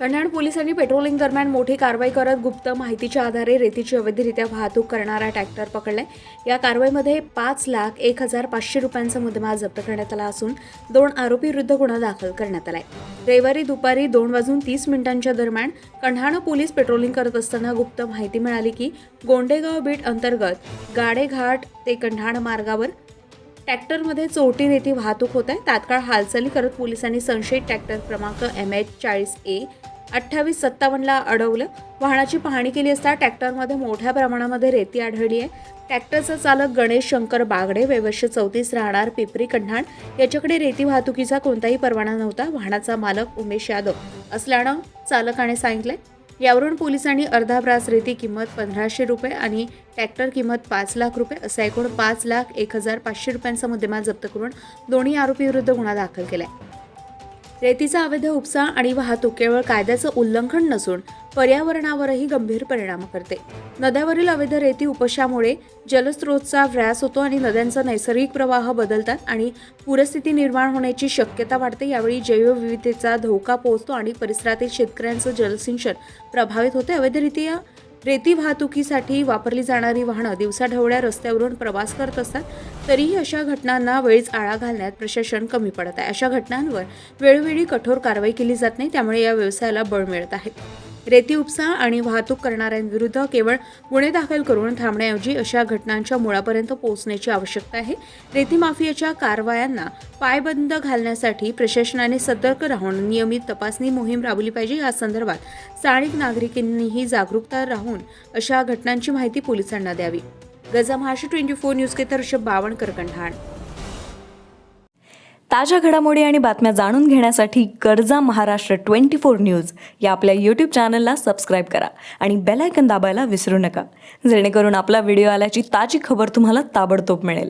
कल्याण पोलिसांनी पेट्रोलिंग दरम्यान मोठी कारवाई करत गुप्त माहितीच्या आधारे रेतीची अवैधरित्या वाहतूक करणारा ट्रॅक्टर पकडलाय. या कारवाईमध्ये पाच लाख एक हजार पाचशे रुपयांचा मुद्देमाल जप्त करण्यात आला असून दोन आरोपी विरुद्ध गुन्हा दाखल करण्यात आलाय. रविवारी दुपारी दोन वाजून तीस मिनिटांच्या दरम्यान कण्हाणा पोलीस पेट्रोलिंग करत असताना गुप्त माहिती मिळाली की गोंडेगाव बीट अंतर्गत गाडेघाट ते कंढाण मार्गावर ट्रॅक्टरमध्ये चोरटी रेती वाहतूक होत आहे. तात्काळ हालचाली करत पोलिसांनी संशयित ट्रॅक्टर क्रमांक एम एच चाळीस ए अठ्ठावीस सत्तावन्नला अडवलं. वाहनाची पाहणी केली असता ट्रॅक्टरमध्ये मोठ्या प्रमाणामध्ये रेती आढळली आहे. ट्रॅक्टरचा चालक गणेश शंकर बागडे वैवर्ष चौतीस राहणार पिपरी कण्हाण याच्याकडे रेती वाहतुकीचा कोणताही परवाना नव्हता. वाहनाचा मालक उमेश यादव असल्यानं चालकाने सांगितलं यावरून पोलिसांनी अर्धा ब्रास रेती किंमत पंधराशे रुपये आणि ट्रॅक्टर किंमत पाच लाख रुपये असा एकूण पाच लाख एक हजार पाचशे रुपयांचा मुद्देमाल जप्त करून दोन्ही आरोपीविरुद्ध गुन्हा दाखल केला आहे रेतीचा अवैध उपसा आणि वाहतूक केवळ कायद्याचं उल्लंघन नसून पर्यावरणावरही गंभीर परिणाम करते. नद्यावरील अवैध रेती उपशामुळे जलस्रोतचा ह्रास होतो आणि नद्यांचा नैसर्गिक प्रवाह बदलतात आणि पूरस्थिती निर्माण होण्याची शक्यता वाढते. यावेळी जैवविविधतेचा धोका पोहोचतो आणि परिसरातील शेतकऱ्यांचं जलसिंचन प्रभावित होते. अवैधरित्या रेती वाहतुकीसाठी वापरली जाणारी वाहनं दिवसाढवळ्या रस्त्यावरून प्रवास करत असतात तरीही अशा घटनांना वेळीच आळा घालण्यात प्रशासन कमी पडत आहे. अशा घटनांवर वेळोवेळी कठोर कारवाई केली जात नाही त्यामुळे या व्यवसायाला बळ मिळत आहे. रेती उपसा आणि वाहतूक करणाऱ्यांविरुद्ध केवळ गुन्हे दाखल करून थांबण्याऐवजी अशा घटनांच्या मुळापर्यंत पोहोचण्याची आवश्यकता आहे. रेती माफियाच्या कारवायांना पायबंद घालण्यासाठी प्रशासनाने सतर्क राहून नियमित तपासणी मोहीम राबवली पाहिजे. या संदर्भात स्थानिक नागरिकांनीही जागरूकता राहून अशा घटनांची माहिती पोलिसांना द्यावी. गजा महाराष्ट्र ट्वेंटी फोर न्यूज के तर ऋषभ बावणकर कंठाण. ताज्या घडामोडी आणि बातम्या जाणून घेण्यासाठी गरजा महाराष्ट्र ट्वेंटी फोर न्यूज या आपल्या यूट्यूब चॅनलला सबस्क्राईब करा आणि बेलायकन दाबायला विसरू नका. जेणेकरून आपला व्हिडिओ आल्याची ताजी खबर तुम्हाला ताबडतोब मिळेल.